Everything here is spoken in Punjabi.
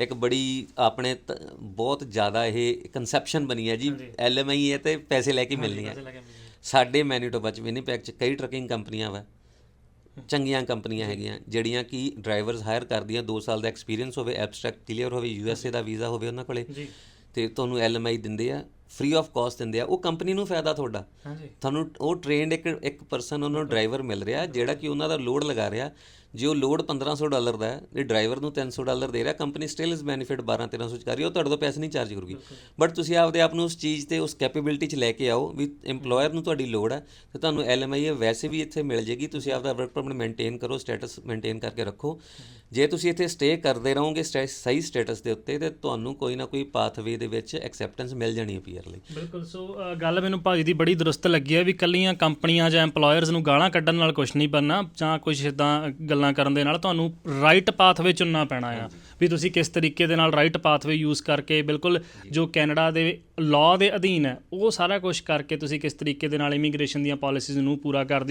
ਇੱਕ ਬੜੀ ਆਪਣੇ ਤ- ਬਹੁਤ ਜ਼ਿਆਦਾ ਇਹ ਕਨਸੈਪਸ਼ਨ ਬਣੀ ਹੈ ਜੀ। ਐਲਐਮਆਈ ਹੈ ਤੇ ਪੈਸੇ ਲੈ ਕੇ ਮਿਲਣੀ ਹੈ ਸਾਡੇ ਮੈਨੀਟੋਬਾ ਚ ਵਿਨੀਪੈਗ ਚ ਕਈ ਟਰਕਿੰਗ ਕੰਪਨੀਆਂ ਵਾ। ਚੰਗੀਆਂ ਕੰਪਨੀਆਂ ਹੈਗੀਆਂ ਜਿਹੜੀਆਂ ਕਿ ਡਰਾਈਵਰਸ ਹਾਇਰ ਕਰਦੀਆਂ 2 ਸਾਲ ਦਾ ਐਕਸਪੀਰੀਅੰਸ ਹੋਵੇ ਐਬਸਟ੍ਰੈਕਟ ਕਲੀਅਰ ਹੋਵੇ ਯੂਐਸਏ ਦਾ ਵੀਜ਼ਾ ਹੋਵੇ ਉਹਨਾਂ ਕੋਲੇ। ਜੀ। ਤੇ ਤੁਹਾਨੂੰ ਐਲਐਮਆਈ ਦਿੰਦੇ ਆ। ਫ੍ਰੀ ਆਫ ਕਾਸਟ ਦਿੰਦੇ ਆ ਉਹ ਕੰਪਨੀ ਨੂੰ ਫਾਇਦਾ ਤੁਹਾਡਾ। ਹਾਂਜੀ। ਤੁਹਾਨੂੰ ਉਹ ਟ੍ਰੇਨਡ ਇੱਕ ਇੱਕ ਪਰਸਨ ਉਹਨਾਂ ਨੂੰ ਡਰਾਈਵਰ ਮਿਲ ਰਿਹਾ ਜਿਹੜਾ ਕਿ ਉਹਨਾਂ ਦਾ ਲੋਡ ਲਗਾ ਰਿਹਾ। ਜੇ ਉਹ ਲੋਡ 1500 ਡਾਲਰ ਦਾ ਹੈ ਤੇ ਡਰਾਈਵਰ ਨੂੰ 300 ਡਾਲਰ ਦੇ ਰਿਹਾ ਕੰਪਨੀ ਸਟਿਲ ਇਸ ਬੈਨੀਫਿਟ 12 1300 ਚ ਕਰ ਰਹੀ ਹੈ ਉਹ ਤੁਹਾਡੇ ਤੋਂ ਪੈਸੇ ਨਹੀਂ ਚਾਰਜ ਕਰੂਗੀ। ਬਟ ਤੁਸੀਂ ਆਪਦੇ ਆਪ ਨੂੰ ਉਸ ਚੀਜ਼ ਤੇ ਉਸ ਕੈਪੇਬਿਲਿਟੀ ਚ ਲੈ ਕੇ ਆਓ ਵੀ EMPLOYER ਨੂੰ ਤੁਹਾਡੀ ਲੋੜ ਹੈ ਤੇ ਤੁਹਾਨੂੰ LMI ਵੈਸੇ ਵੀ ਇੱਥੇ ਮਿਲ ਜੇਗੀ ਤੁਸੀਂ ਆਪਦਾ ਵਰਕ ਪਰਮਿਟ ਮੇਨਟੇਨ ਕਰੋ ਸਟੇਟਸ ਮੇਨਟੇਨ ਕਰਕੇ ਰੱਖੋ। ਜੇ ਤੁਸੀਂ ਇੱਥੇ ਸਟੇ ਕਰਦੇ ਰਹੋਗੇ ਸਹੀ ਸਟੇਟਸ ਦੇ ਉੱਤੇ ਤੇ ਤੁਹਾਨੂੰ ਕੋਈ ਨਾ ਕੋਈ ਪਾਥਵੇ ਦੇ ਵਿੱਚ ਐਕਸੈਪਟੈਂਸ ਮਿਲ ਜਾਣੀ ਹੈ ਪੀਆਰ ਲਈ। ਬਿਲਕੁਲ ਸੋ ਗੱਲ ਮੈਨੂੰ ਭਾਜੀ ਦੀ ਬੜੀ ਦਰੁਸਤ ਲੱਗੀ ਹੈ ਵੀ ਕੱਲੀਆਂ ਕੰਪਨੀਆਂ ਜਾਂ EMPLOYERS ਨੂੰ ਗਾਲਾਂ ਕੱਢਣ ਨਾਲ ਕੁਝ ਨਹੀਂ ਬਣਨਾ ਜਾਂ ਕੁਝ ਇਦਾਂ ਗੱਲਾਂ ਕਰਨ ਦੇ ਨਾਲ ਤੁਹਾਨੂੰ ਰਾਈਟ ਪਾਥਵੇ ਚੁਣਨਾ ਪੈਣਾ ਆ। ਵੀ ਤੁਸੀਂ ਕਿਸ ਤਰੀਕੇ ਦੇ ਨਾਲ ਰਾਈਟ ਪਾਥਵੇ ਯੂਜ਼ ਕਰਕੇ ਬਿਲਕੁਲ ਜੋ ਕੈਨੇਡਾ ਦੇ ਲਾਅ ਦੇ ਅਧੀਨ ਹੈ ਉਹ ਸਾਰਾ ਕੁਝ ਕਰਕੇ ਤੁਸੀਂ ਕਿਸ ਤਰੀਕੇ ਦੇ ਨਾਲ ਇਮੀਗ੍ਰੇਸ਼ਨ ਦੀਆਂ ਪਾਲਿਸੀਜ਼ ਨੂੰ ਪੂਰਾ ਕਰਦੇ